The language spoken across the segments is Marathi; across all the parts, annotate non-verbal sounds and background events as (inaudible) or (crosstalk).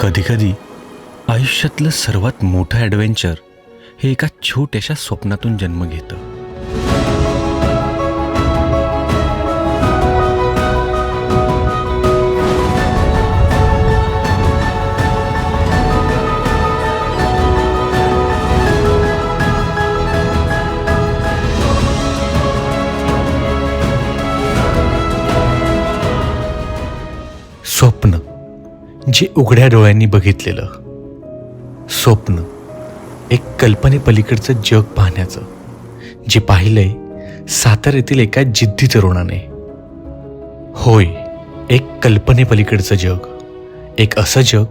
कधीकधी आयुष्यातलं सर्वात मोठं ॲडव्हेंचर हे एका छोट्याशा स्वप्नातून जन्म घेतं. जे उघड्या डोळ्यांनी बघितलेलं. स्वप्न. एक कल्पनेपलीकडचं जग पाहण्याचं. जे पाहिलंय येथील एका जिद्दी तरुणाने. होय एक कल्पनेपलीकडचं जग. एक असं जग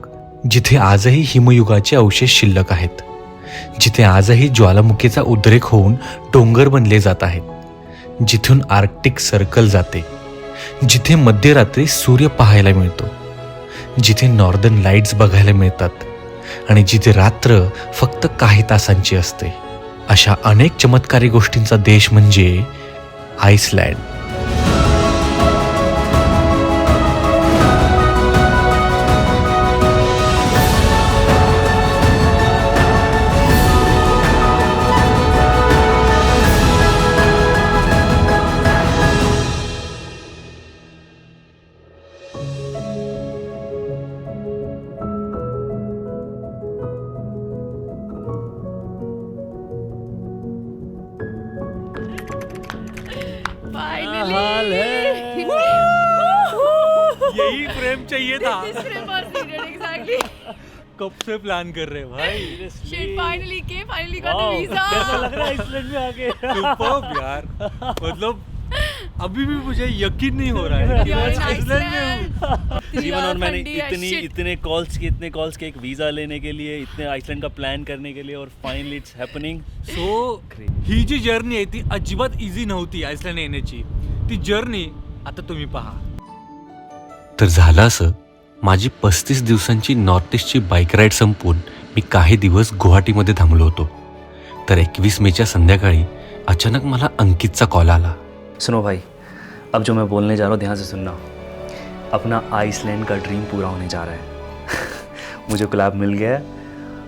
जिथे आजही हिमयुगाचे अवशेष शिल्लक आहेत. जिथे आजही ज्वालामुखीचा उद्रेक होऊन डोंगर बनले जात आहेत. जिथून आर्क्टिक सर्कल जाते. जिथे मध्यरात्री सूर्य पाहायला मिळतो. जिथे नॉर्दर्न लाईट्स बघायला मिळतात आणि जिथे रात्र फक्त काही तासांची असते. अशा अनेक चमत्कारी गोष्टींचा देश म्हणजे आईसलँड प्लान कर रहे हैं भाई shit finally K finally got the Wow, visa कैसा (laughs) लग रहा है आइसलैंड में आके। सुपर्ब यार। मतलब अभी भी मुझे यकीन नहीं हो रहा है कि मैं आइसलैंड में हूँ। (laughs) जीवन और मैंने इतनी इतने कॉल्स के इतने कॉल्स के एक वीज़ा लेने के लिए इतने आइसलैंड का प्लॅन करने के लिए और फाइनली इट्स हॅपनिंग सो ही जी जर्नी आहे ती अजिबात इझी नव्हती आइसलँड येण्याची. ती जर्नी आता तुम्ही पहा. तर झालं असं? माझी पस्तीस दिवसांची नॉर्थ ईस्टची बाईक राईड संपून मी काही दिवस गुवाहाटीमध्ये थांबलो होतो. तर एकवीस मेच्या संध्याकाळी अचानक मला अंकितचा कॉल आला. सुनो भाई अब जो मैं बोलने जा रहा हूँ ध्यान से सुनना। अपना आइसलैंड का ड्रीम पूरा होने जा रहा है। (laughs) मुझे क्लैब मिल गया है।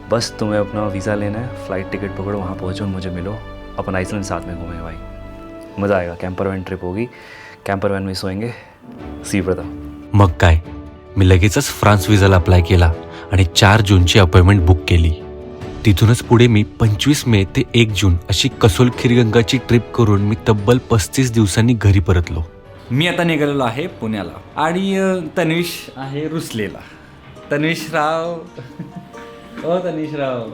बस तुम्हें अपना वीज़ा लेना है फ्लाइट टिकट पकड़ो वहाँ पहुँचो मुझे मिलो। अपन आइसलैंड साथ में घूमेंगे भाई। मज़ा आएगा कैंपर वैन ट्रिप होगी। कैंपर वैन में सोएंगे। सी प्रता मग काय? मी लगेचच फ्रान्स विजाला अप्लाय केला आणि चार जूनची अपॉइंटमेंट बुक केली. तिथूनच पुढे मी पंचवीस मे ते एक जून अशी कसोल खिरगंगाची ट्रिप करून मी तब्बल पस्तीस दिवसांनी घरी परतलो. मी आता निघालेलो आहे पुण्याला आणि अ, तन्विश आहे रुसलेला. तन्विश राव (laughs) हो राव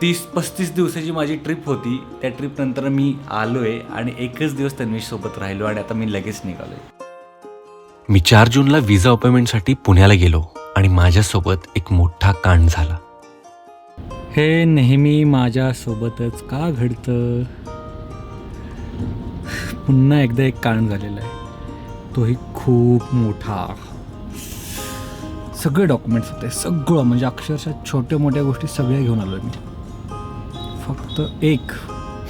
तीस पस्तीस दिवसाची माझी ट्रिप होती. त्या ट्रिपनंतर मी आलो आहे आणि एकच दिवस तन्विश सोबत राहिलो आणि आता मी लगेच निघालो आहे मी चार जूनला विजा अपॉइंटमेंटसाठी पुण्याला गेलो आणि माझ्यासोबत एक मोठा कांड झाला. हे नेहमी माझ्यासोबतच का घडतं? पुन्हा एकदा एक कारण झालेला आहे. तोही खूप मोठा. सगळे डॉक्युमेंट्स होते सगळं म्हणजे अक्षरशः छोट्या मोठ्या गोष्टी सगळ्या घेऊन आलो मी. फक्त एक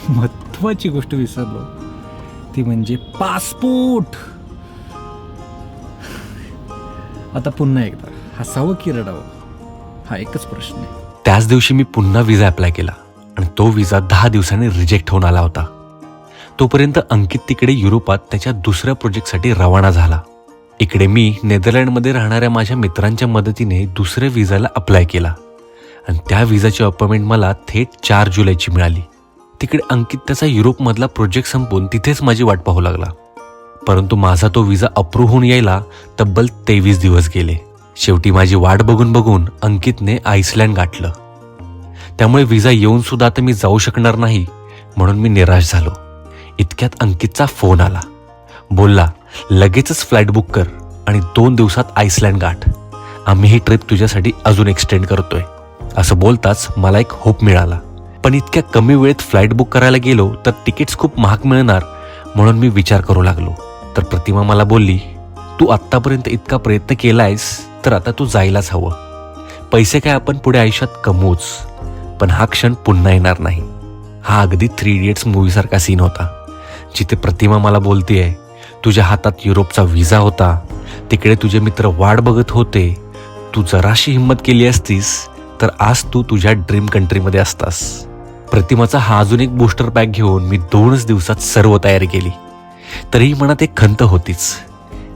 महत्त्वाची गोष्ट विसरलो. ती म्हणजे पासपोर्ट! आता पुन्हा एकदा. हसावं की रडावं हा एकच प्रश्न आहे. त्याच दिवशी मी पुन्हा विजा अप्लाय केला आणि तो विजा दहा दिवसांनी रिजेक्ट होऊन आला होता. तोपर्यंत अंकित तिकडे युरोपात त्याच्या दुसऱ्या प्रोजेक्टसाठी रवाना झाला. इकडे मी नेदरलँडमध्ये राहणाऱ्या माझ्या मित्रांच्या मदतीने दुसऱ्या विजाला अप्लाय केला. आणि त्या विजाची अपॉइंटमेंट मला थेट चार जुलैची मिळाली. तिकडे अंकित त्याचा युरोपमधला प्रोजेक्ट संपवून तिथेच माझी वाट पाहू लागला. परंतु माझा तो विजा अप्रूव्ह होऊन यायला तब्बल तेवीस दिवस गेले. शेवटी माझी वाट बघून बघून अंकितने आईसलँड गाठलं. त्यामुळे विजा येऊन सुद्धा आता मी जाऊ शकणार नाही म्हणून मी निराश झालो. इतक्यात अंकितचा फोन आला. बोलला लगेचच फ्लाईट बुक कर आणि दोन दिवसात आईसलँड गाठ. आम्ही ही ट्रिप तुझ्यासाठी अजून एक्सटेंड करतोय. असं बोलताच मला एक होप मिळाला. पण इतक्या कमी वेळेत फ्लाईट बुक करायला गेलो तर तिकीट्स खूप महाग मिळणार म्हणून मी विचार करू लागलो. तर प्रतिमा मला बोलली तू आत्तापर्यंत इतका प्रयत्न केलायस तर आता तू जायलाच हवं. पैसे काय आपण पुढे आयुष्यात कमवूच पण हा क्षण पुन्हा येणार नाही. हा अगदी थ्री इडियट्स मूवीसारखा सीन होता जिथे प्रतिमा मला बोलतेय तुझ्या हातात युरोपचा व्हिसा होता तिकडे तुझे मित्र वाट बघत होते तू जराशी हिंमत केली असतीस तर आज तू तुझ्या ड्रीम कंट्रीमध्ये असतास. प्रतिमाचा हा अजून एक बूस्टर पॅक घेऊन मी दोनच दिवसात सर्व तयारी केली. तरीही मनात एक खंत होतीच.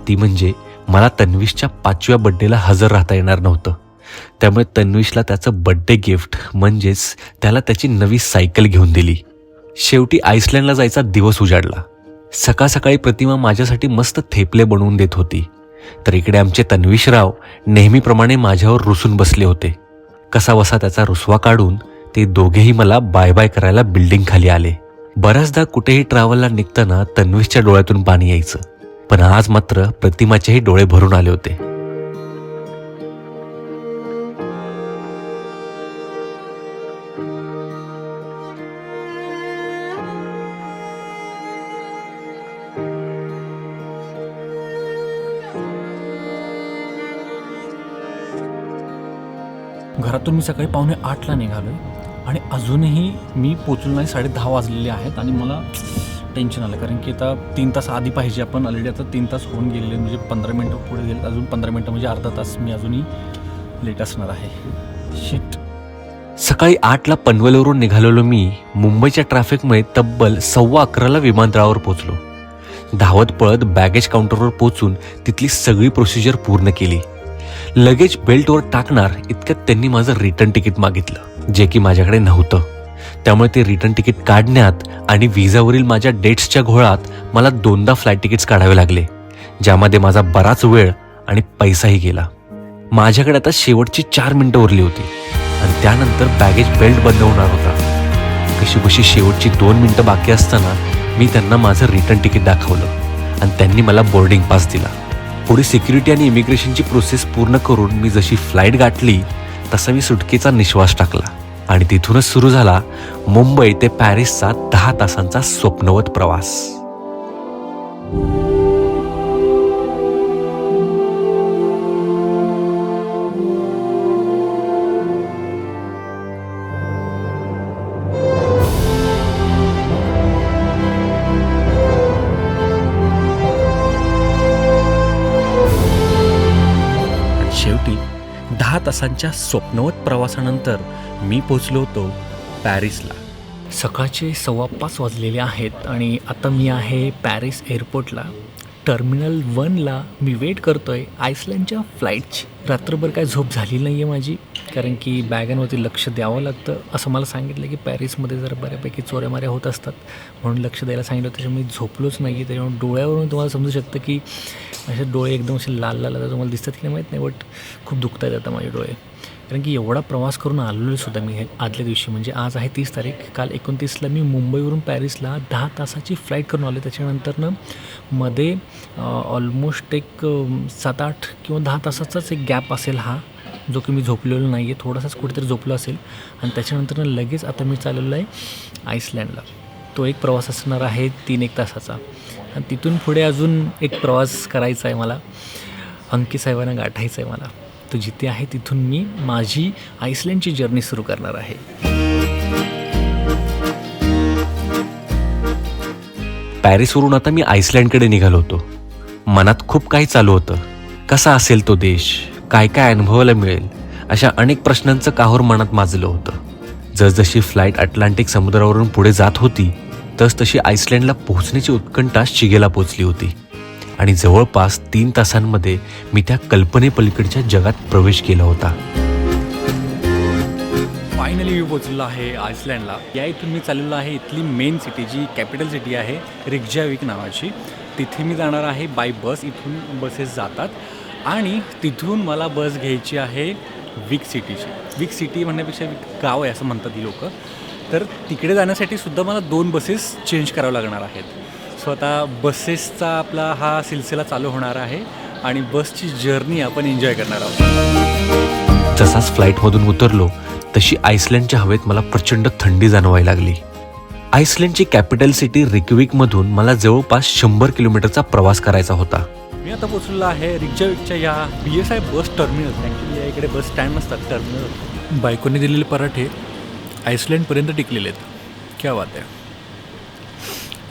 ती म्हणजे मला तन्विशच्या पाचव्या बड्डेला हजर राहता येणार नव्हतं. त्यामुळे तन्विशला त्याचं बड्डे गिफ्ट म्हणजेच त्याला त्याची नवी सायकल घेऊन दिली. शेवटी आईसलँडला जायचा दिवस उजाडला. सकाळ सकाळी प्रतिमा माझ्यासाठी मस्त थेपले बनवून देत होती. तर इकडे आमचे तन्विशराव नेहमीप्रमाणे माझ्यावर रुसून बसले होते. कसा वसा त्याचा रुसवा काढून ते दोघेही मला बाय बाय करायला बिल्डिंग खाली आले. बऱ्याचदा कुठेही ट्रॅव्हलला निघताना तन्वीसच्या डोळ्यातून पाणी यायचं. पण आज मात्र प्रतिमाचेही डोळे भरून आले होते. घरातून मी सकाळी पावणे आठला निघालोय. आणि अजूनही मी पोचलो नाही साडे दहा वाजलेले आहेत आणि मला टेन्शन आलं कारण की आता तीन तास आधी पाहिजे आपण ऑलरेडी आता तीन तास होऊन गेलेले म्हणजे पंधरा मिनटं पुढे गेले अजून पंधरा मिनटं म्हणजे अर्धा तास मी अजूनही लेट असणार आहे. शिट सकाळी आठला पनवेलवरून निघालेलो मी मुंबईच्या ट्रॅफिकमुळे तब्बल सव्वा अकराला विमानतळावर पोचलो धावत पळत बॅगेज काउंटरवर पोचून तिथली सगळी प्रोसिजर पूर्ण केली. लगेज बेल्टवर टाकणार इतक्यात त्यांनी माझं रिटर्न तिकीट मागितलं. जे की माझ्याकडे नव्हतं. त्यामुळे ते रिटर्न तिकीट काढण्यात आणि व्हिजावरील माझ्या डेट्सच्या घोळात मला दोनदा फ्लाईट तिकीट्स काढावे लागले ज्यामध्ये माझा बराच वेळ आणि पैसाही गेला. माझ्याकडे आता शेवटची चार मिनटं उरली होती आणि त्यानंतर बॅगेज बेल्ट बंद होणार होता. कशी कशी शेवटची दोन मिनटं बाकी असताना मी त्यांना माझं रिटर्न तिकीट दाखवलं आणि त्यांनी मला बोर्डिंग पास दिला. पुढे सिक्युरिटी आणि इमिग्रेशनची प्रोसेस पूर्ण करून मी जशी फ्लाईट गाठली तसा मी सुटकेचा निश्वास टाकला आणि तिथूनच सुरू झाला मुंबई ते पॅरिसचा दहा तासांचा स्वप्नवत प्रवास. तासांच्या स्वप्नवत प्रवासानंतर मी पोचलो होतो पॅरिसला. सकाळचे सव्वा पाच वाजलेले आहेत आणि आता मी आहे पॅरिस एअरपोर्टला. टर्मिनल वनला मी वेट करतो आहे आईसलँडच्या फ्लाईटची रात्रभर काय झोप झाली नाही आहे माझी कारण की बॅगांवरती लक्ष द्यावं लागतं. असं मला सांगितलं की पॅरिसमध्ये जर बऱ्यापैकी चोऱ्यामाऱ्या होत असतात म्हणून लक्ष द्यायला सांगितलं. त्याच्यामुळे मी झोपलोच नाही आहे त्याच्यामुळे डोळ्यावरून तुम्हाला समजू शकतं की असे डोळे एकदम असे लाल लाल आता तुम्हाला दिसतात की नाही माहीत नाही बट खूप दुखत आहेत आता माझे डोळे. कारण की एवढा प्रवास करून आलेलो सुद्धा मी हे आदल्या दिवशी म्हणजे आज आहे तीस तारीख काल एकोणतीसला मी मुंबईवरून पॅरिसला दहा तासाची फ्लाईट करून आले. त्याच्यानंतरनं मध्ये ऑलमोस्ट एक सात आठ किंवा दहा तासाचाच एक गॅप असेल हा जो की मी झोपलेलो नाही आहे थोडासाच कुठेतरी झोपलो असेल. आणि त्याच्यानंतरनं लगेच आता मी चाललेलो आहे आईसलँडला तो एक प्रवास असणार आहे तीन एक तासाचा. आणि तिथून पुढे अजून एक प्रवास करायचा आहे मला. अंकी साहेबांना गाठायचं आहे मला. तो जिथे आहे तिथून मी माझी आईसलँडची जर्नी सुरू करणार आहे. पॅरिसवरून आता मी आईसलँडकडे निघालो होतो. मनात खूप काही चालू होतं. कसा असेल तो देश? काय काय अनुभवायला मिळेल? अशा अनेक प्रश्नांचं काहोर मनात माजलं होतं. जसजशी फ्लाईट अटलांटिक समुद्रावरून पुढे जात होती तसतशी आईसलँडला पोहोचण्याची उत्कंठा शिगेला पोचली होती. आणि जवळपास तीन तासांमध्ये मी त्या कल्पनेपलीकडच्या जगात प्रवेश केला होता. फायनली मी पोचलेलो आहे आयसलँडला या इथून मी चाललेलो आहे इथली मेन सिटी जी कॅपिटल सिटी आहे रिक्जाविक नावाची. तिथे मी जाणार आहे बाय बस इथून बसेस जातात. आणि तिथून मला बस घ्यायची आहे विक सिटीची विक सिटी म्हणण्यापेक्षा विक गाव आहे असं म्हणतात ही लोक. तर तिकडे जाण्यासाठी सुद्धा मला दोन बसेस चेंज करावं लागणार आहेत. सो आता बसेसचा आपला हा सिलसिला चालू होणार आहे आणि बसची जर्नी आपण एन्जॉय करणार आहोत. जसाच फ्लाईटमधून उतरलो तशी आईसलँडच्या हवेत मला प्रचंड थंडी जाणवायला लागली. आईसलँडची कॅपिटल सिटी रिक्विकमधून मला जवळपास शंभर किलोमीटरचा प्रवास करायचा होता. मी आता पोचलेलो आहे रिक्षाविकच्या या B S I bus terminal actually या इकडे बस स्टँड नसतात टर्मिनल बायकोने दिलेले पराठे आईसलँडपर्यंत टिकलेले आहेत. क्या बात आहे.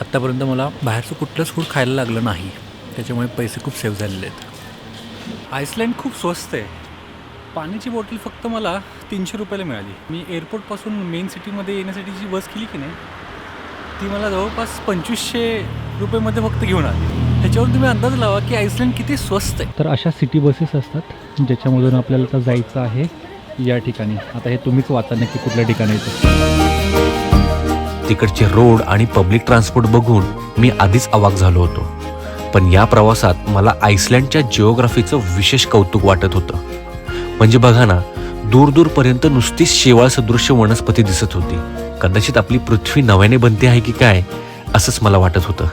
आत्तापर्यंत मला बाहेरचं कुठलंच फूड खायला लागलं नाही. त्याच्यामुळे पैसे खूप सेव्ह झालेले आहेत. आईसलँड खूप स्वस्त आहे. पाण्याची बॉटल फक्त मला तीनशे रुपयाला मिळाली. मी एअरपोर्टपासून मेन सिटीमध्ये येण्यासाठी जी बस केली की नाही ती मला जवळपास पंचवीसशे रुपयेमध्ये फक्त घेऊन आली. त्याच्यावर तुम्ही अंदाज लावा की आईसलँड किती स्वस्त आहे. तर अशा सिटी बसेस असतात ज्याच्यामधून आपल्याला आता जायचं आहे. या ठिकाणी. आता हे तुम्हीच वाचा नक्की कुठल्या ठिकाणी येतं. तिकडचे रोड आणि पब्लिक ट्रान्सपोर्ट बघून मी आधीच अवाक झालो होतो. पण या प्रवासात मला आईसलँडच्या जिओग्राफीचं विशेष कौतुक वाटत होतं. म्हणजे बघा ना दूर दूरपर्यंत नुसतीच शेवाळ सदृश्य वनस्पती दिसत होती. कदाचित आपली पृथ्वी नव्याने बनते आहे की काय असंच मला वाटत होतं.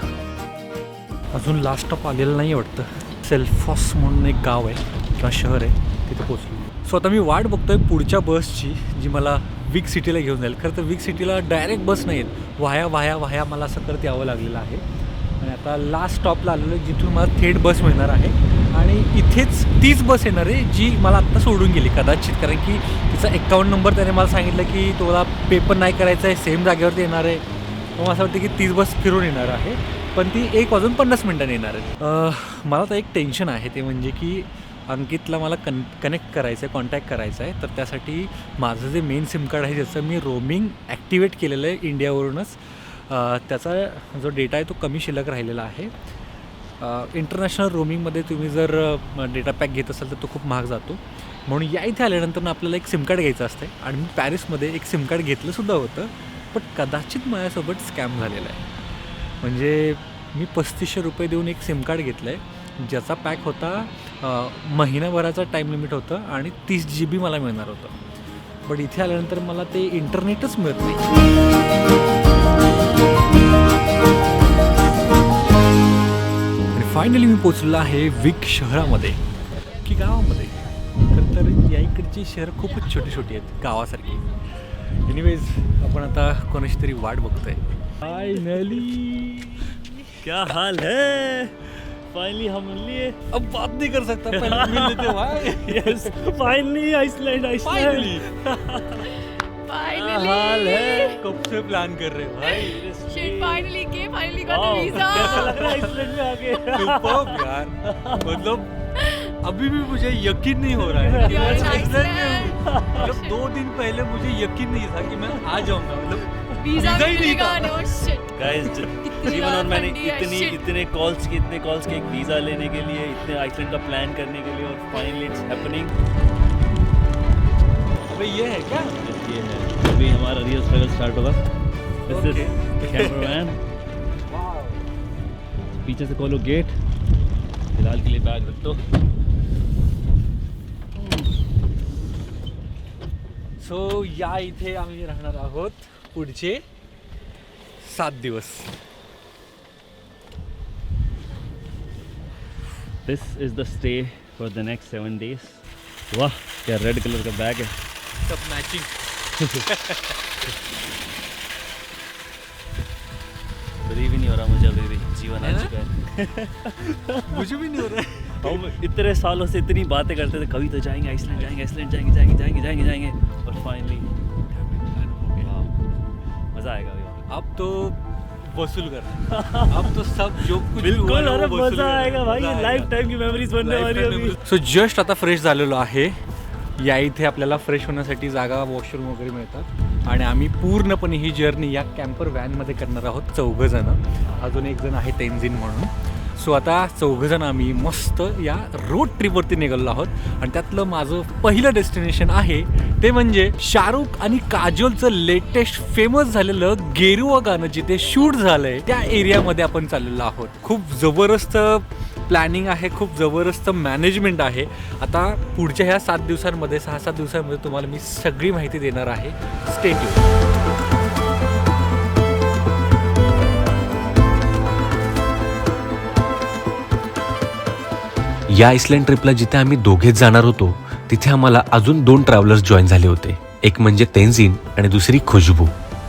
अजून लास्ट स्टॉप आलेलं नाही वाटतं. सेल्फॉस म्हणून एक गाव आहे किंवा शहर आहे तिथे पोचलो सो आता मी वाट बघतोय पुढच्या बसची जी मला विग सिटीला घेऊन जाईल. खरं तर विग सिटीला डायरेक्ट बस नाही आहेत वाया वाया वाया मला असं करत यावं लागलेलं आहे. आणि आता लास्ट स्टॉपला आलेलं आहे, जिथून मला थेट बस मिळणार आहे. आणि इथेच तीच बस येणार आहे जी मला आत्ता सोडून गेली कदाचित. कारण की तिचा अकाउंट नंबर त्याने मला सांगितलं की तुला पेपर नाही करायचा आहे सेम जागेवरती येणार आहे. मग असं वाटतं की तीच बस फिरून येणार आहे. पण ती एक वाजून पन्नास मिनटांनी येणार आहे. मला तर एक टेन्शन आहे ते म्हणजे की अंकितला मला कन कनेक्ट करायचं आहे कॉन्टॅक्ट करायचं आहे तर त्यासाठी माझं जे मेन सिम कार्ड आहे ज्याचं मी रोमिंग ॲक्टिवेट केलेलं आहे इंडियावरूनच त्याचा जो डेटा आहे तो कमी शिल्लक राहिलेला आहे. इंटरनॅशनल रोमिंगमध्ये तुम्ही जर डेटा पॅक घेत असाल तर तो खूप महाग जातो. म्हणून या इथे आल्यानंतर आपल्याला एक सिम कार्ड घ्यायचं असतं आणि मी पॅरिसमध्ये एक सिम कार्ड घेतलंसुद्धा होतं पण कदाचित माझ्यासोबत स्कॅम झालेला आहे. म्हणजे मी पस्तीसशे रुपये देऊन एक सिम कार्ड घेतलं आहे ज्याचा पॅक होता महिनाभराचा टाईम लिमिट होतं आणि तीस जी बी मला मिळणार होतं. बट इथे आल्यानंतर मला ते इंटरनेटच मिळत नाही. आणि फायनली मी पोचलो आहे विक शहरामध्ये. की गावामध्ये. खरं तर या इकडची शहरं खूपच छोटी छोटी आहेत गावासारखी. एनिवेज आपण आता कोणाची तरी वाट बघतोय. फायनली क्या हाल है? फाइनली हम लिए। अब बात नहीं कर सकता पहले मिल लेते भाई। Yes finally Iceland Iceland finally हाल है? कब से प्लान कर रहे हो भाई? Shit, finally came, finally got Wow, the (laughs) कैसा लग रहा है आइसलैंड में आके? Superb यार। मतलब अभी भी मुझे यकीन नहीं हो रहा है कि मैं आइसलैंड में हूँ। मतलब दो दिन पहले मुझे यकीन नहीं था कि मैं आ जाऊँगा मतलब Visa Visa ही नहीं था। गाइस जीवन और मैंने इतनी इतने कॉल्स के इतने कॉल्स के एक वीज़ा लेने के लिए इतने आइसलैंड का प्लान करने के लिए और फाइनली इट्स हैपनिंग अबे ये है क्या? ये है। अभी हमारा रियल स्ट्रगल स्टार्ट होगा। दिस इज़ कैमरामैन पीछे से खोलो गेट फ़िलहाल के लिए बैग रख। दो सो या इथे आम्ही राहणार आहोत पुढचे सात दिवस। This is the stay for the next seven days वाह क्या रेड कलर का बैग है? सब मॅचिंग बिलीव ही नहीं हो रहा मुझे अभी भी जीवन आ चुका है। (laughs) मुझे भी नहीं हो रहा है। हम इतने सालों से इतनी बातें करते थे कभी तो जाएँगे आइसलैंड जाएँगे आइसलैंड जाएँगे जाएँगे जाएँगे जाएँगे जाएँगे। और फाइनली मज़ा आएगा अभी। अब तो वसूल करना (laughs) अब तो सब जो कुछ बिल्कुल अरे मज़ा। आएगा भाई। ये। लाइफ टाइम की मेमोरीज बनने वाली है अभी। सो जस्ट आता फ्रेश झालेलो आहे. या इथे आपल्याला फ्रेश होण्यासाठी जागा वॉशरूम वगैरे मिळतात. आणि आम्ही पूर्णपणे ही जर्नी या कॅम्पर व्हॅनमध्ये करणार आहोत चौघंजणं. अजून एक जण आहे तेन्झिन म्हणून. सो आता चौघंजण आम्ही मस्त या रोड ट्रिपवरती निघालो आहोत. आणि त्यातलं माझं पहिलं डेस्टिनेशन आहे ते म्हणजे शाहरुख आणि काजोलचं लेटेस्ट फेमस झालेलं गेरुवा गाणं जिथे शूट झालंय त्या एरियामध्ये आपण चाललेलो आहोत. खूप जबरदस्त प्लॅनिंग आहे खूप जबरदस्त मॅनेजमेंट आहे. आता पुढच्या ह्या सात दिवसांमध्ये सहा सात दिवसांमध्ये तुम्हाला मी सगळी माहिती देणार आहे. स्टेट्यू या आइसलँड ट्रिपला जिथे आम्ही दोघेच जाणार होतो तिथे आम्हाला अजून दोन ट्रॅव्हलर्स जॉईन झाले होते. एक म्हणजे तेन्झिन आणि दुसरी खुशबू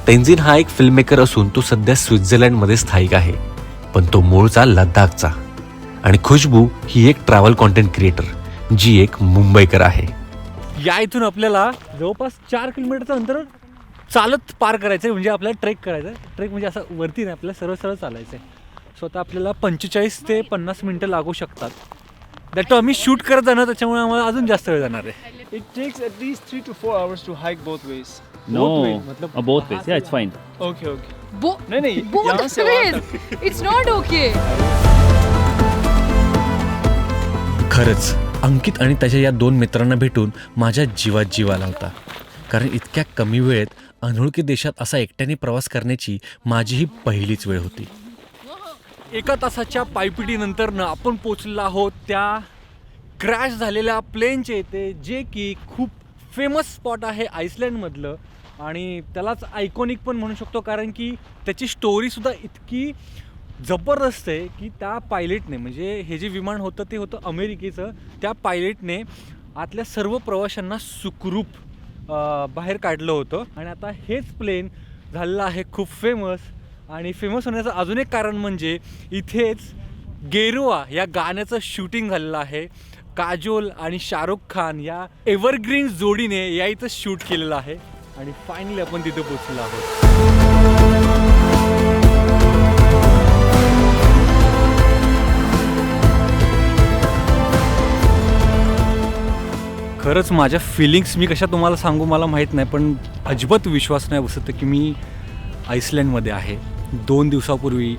तेन्झिन हा एक फिल्म मेकर असून तो सध्या स्वित्झर्लंडमध्ये स्थायिक आहे पण तो मूळचा लद्दाखचा. आणि खुशबू ही एक ट्रॅव्हल कॉन्टेंट क्रिएटर जी एक मुंबईकर आहे. या इथून आपल्याला जवळपास चार किलोमीटरचं अंतर चालत पार करायचं आहे म्हणजे आपल्याला ट्रेक करायचं आहे ट्रेक म्हणजे असं वरती नाही आपल्याला सरळ सरळ चालायचं आहे सो आता आपल्याला पंचेचाळीस ते पन्नास मिनटं लागू शकतात. दॅट आम्ही शूट करत जाणार त्याच्यामुळे आम्हाला अजून जास्त वेळ जाणार आहे It takes at least three to four hours to hike both ways. No way, मतलब both ways it's fine Okay, okay. Bo- नहीं नहीं यहाँ both से वहाँ ways. तक It's not okay. खरंच अंकित आणि त्याच्या या दोन मित्रांना भेटून माझ्या जीवात जीव आला होता कारण इतक्या कमी वेळेत अनोळखी देशात असा एकट्याने प्रवास करण्याची माझी ही पहिलीच वेळ होती एका तासाच्या पायपिटीनंतरनं आपण पोचलेलो आहोत त्या क्रॅश झालेल्या प्लेनच्या इथे जे की खूप फेमस स्पॉट आहे आईसलँडमधलं आणि त्यालाच आयकॉनिक पण म्हणू शकतो कारण की त्याची स्टोरीसुद्धा इतकी जबरदस्त आहे की त्या पायलटने म्हणजे हे जे विमान होतं ते होतं अमेरिकेचं त्या पायलटने आतल्या सर्व प्रवाशांना सुखरूप बाहेर काढलं होतं. आणि आता हेच प्लेन झालेलं आहे खूप फेमस. आणि फेमस होण्याचं अजून एक कारण म्हणजे इथेच गेरुआ या गाण्याचं शूटिंग झालेलं आहे. काजोल आणि शाहरुख खान या एव्हरग्रीन जोडीने या इथं शूट केलेलं आहे. आणि फायनली आपण तिथं पोचलेलो आहोत. खरंच माझ्या फिलिंग्स मी कशा तुम्हाला सांगू मला माहीत नाही पण अजिबात विश्वास नाही बसत की मी आईसलँडमध्ये आहे. दोन दिवसापूर्वी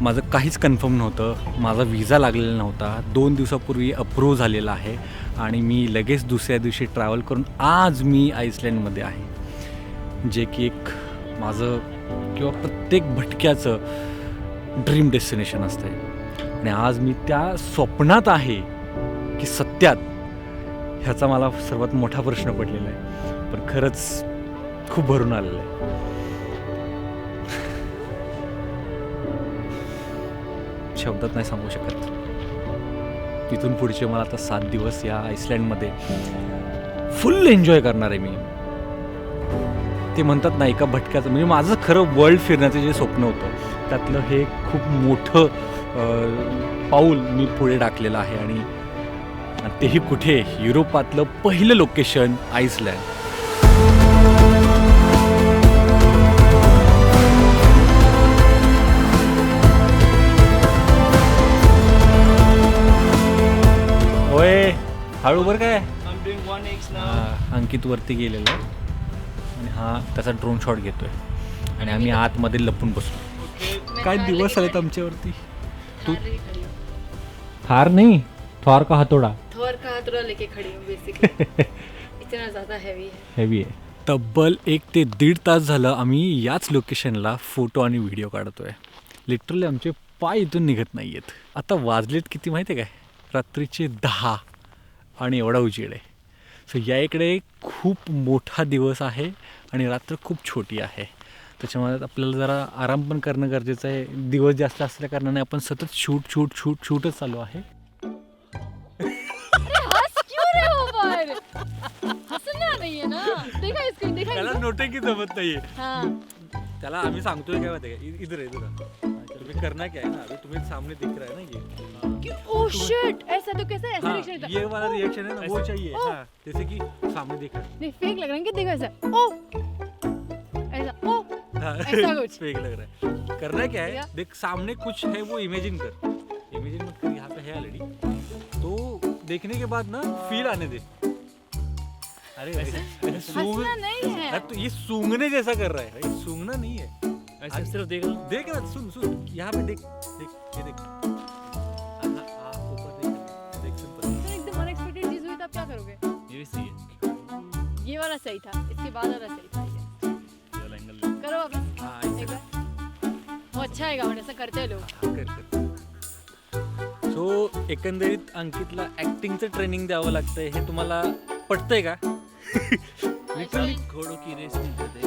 माझं काहीच कन्फर्म नव्हतं. माझा विजा लागलेला नव्हता. दोन दिवसापूर्वी अप्रूव्ह झालेला आहे आणि मी लगेच दुसऱ्या दिवशी ट्रॅव्हल करून आज मी आईसलँडमध्ये आहे. जे की एक माझं किंवा प्रत्येक भटक्याचं ड्रीम डेस्टिनेशन असतं आणि आज मी त्या स्वप्नात आहे की सत्यात ह्याचा मला सर्वात मोठा प्रश्न पडलेला आहे. पण खरंच खूप भरून आलेलं आहे. शब्दात नाही सांगू शकत. तिथून पुढचे मला आता सात दिवस या आईसलँडमध्ये फुल एन्जॉय करणार आहे मी. ते म्हणतात ना एका भटक्याचं म्हणजे माझं खरं वर्ल्ड फिरण्याचं जे स्वप्न होतं त्यातलं हे खूप मोठं पाऊल मी पुढे टाकलेलं आहे. आणि आणि तेही कुठे? युरोपातलं पहिलं लोकेशन आईसलँड हळू बरं काय. हा, अंकित वरती गेलेला आहे. आणि हा त्याचा ड्रोन शॉट घेतोय. आणि आम्ही आतमध्ये लपून बसलो. काय दिवस आलेत आमच्यावरती? तू हार नाही थॉर का हातोडा? थोर का हाथोड़ा लेके खड़ी हूँ बेसिकली (laughs) इतना ज़्यादा हैवी है. हेवी आहे. तब्बल एक ते दीड तास झालं आम्ही याच लोकेशनला फोटो आणि व्हिडिओ काढतोय. लिटरली आमचे पाय इथून निघत नाही आहेत आता वाजलेत किती माहिती आहे काय? रात्रीचे दहा. आणि एवढा उजेड आहे. सो या इकडे खूप मोठा दिवस आहे आणि रात्र खूप छोटी आहे. त्याच्यामुळे आपल्याला जरा आराम पण करणं गरजेचं आहे. दिवस जास्त असल्या कारणाने आपण सतत शूट शूट शूट शूटच चालू आहे. हंस क्यों रहे हो त्याला? नोटे की जमत नाहीये. हाँ। त्याला आम्ही सांगतोय काय माहिती इधर इधर तुम्ही करना क्या है ना? अभी तुम्हें सामने दिख रहा है ना ये। कि ओह शिट ऐसा तो कैसे ऐसा हाँ, रिएक्शन ये वाला रिएक्शन है ना वो चाहिए। हाँ, जैसे कि सामने दिख रहा नहीं फेक लग रहा है कि देखो ऐसा। ओ। ऐसा ओ। ऐसा (laughs) कुछ। फेक लग रहा है। करना क्या है? देख सामने कुछ है वो इमेजिन कर। इमेजिन मत कर यहाँ पे है ऑलरेडी तो देखने के बाद ना फील आने दे। अरे सूंघ नहीं है। तो ये सूंघने जैसा कर रहा है। सूंघना नहीं है। ऐसे सिर्फ देख रहा हूँ। देख ना सुन सुन। यहाँ पे देख देख ये देख। ऊपर देख देख सिंपल एकदम अनएक्सपेक्टेड चीज हुई तो आप क्या करोगे? ये भी सही है। ये वाला सही था इसके बाद वाला सही था ये। वाला एंगल करो वापस हाँ एक बार वो अच्छा है गाउन ऐसा करते हैं लोग। कर कर। सो एकंदरीत अंकितला ऍक्टिंगचं ट्रेनिंग द्यावं लागतंय हे तुम्हाला पटतंय का? लिटरली घोड़ों की रेस करते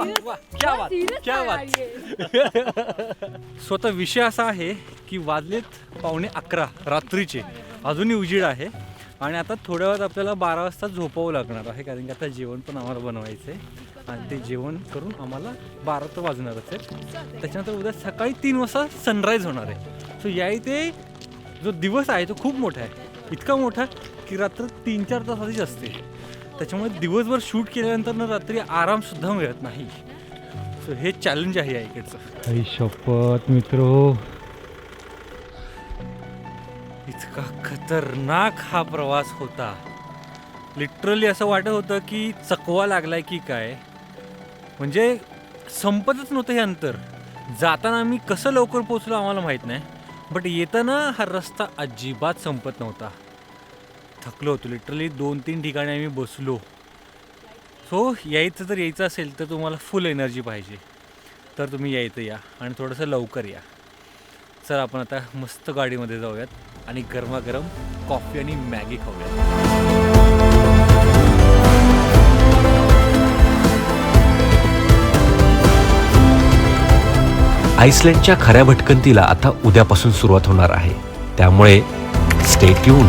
वाह क्या बात बात. (laughs) स्वतः विषय असा आहे की वाजलेत पावणे अकरा रात्रीचे. अजूनही उजीड आहे. आणि आता थोड्या वेळात आपल्याला बारा वाजता झोपावं लागणार आहे कारण की आता जेवण पण आम्हाला बनवायचं आहे आणि ते जेवण करून आम्हाला बारा तर वाजणारच आहे त्याच्यानंतर उद्या सकाळी तीन वाजता सनराईज होणार आहे. सो या इथे जो दिवस आहे तो खूप मोठा आहे. इतका मोठा की रात्र तीन चार तासाचीच असते. त्याच्यामुळे दिवसभर शूट केल्यानंतर ना रात्री आरामसुद्धा मिळत नाही. सो हे चॅलेंज आहे या इकडचं काही शपथ मित्र इतका खतरनाक हा प्रवास होता. लिटरली असं वाटत होतं की चकवा लागलाय की काय. म्हणजे संपतच नव्हतं हे अंतर. जाताना आम्ही कसं लवकर पोचलो आम्हाला माहीत नाही. बट येताना हा रस्ता अजिबात संपत नव्हता. थकलो होतो. लिटरली दोन तीन ठिकाणी आम्ही बसलो. सो यायचं जर यायचं असेल तर तुम्हाला फुल एनर्जी पाहिजे. तर तुम्ही यायचं या आणि थोडंसं लवकर या. चल आपण आता मस्त गाडीमध्ये जाऊयात आणि गरमागरम कॉफी आणि मॅगी खाऊयात. आईसलँडच्या खऱ्या भटकंतीला आता उद्यापासून सुरुवात होणार आहे. त्यामुळे स्टे ट्यून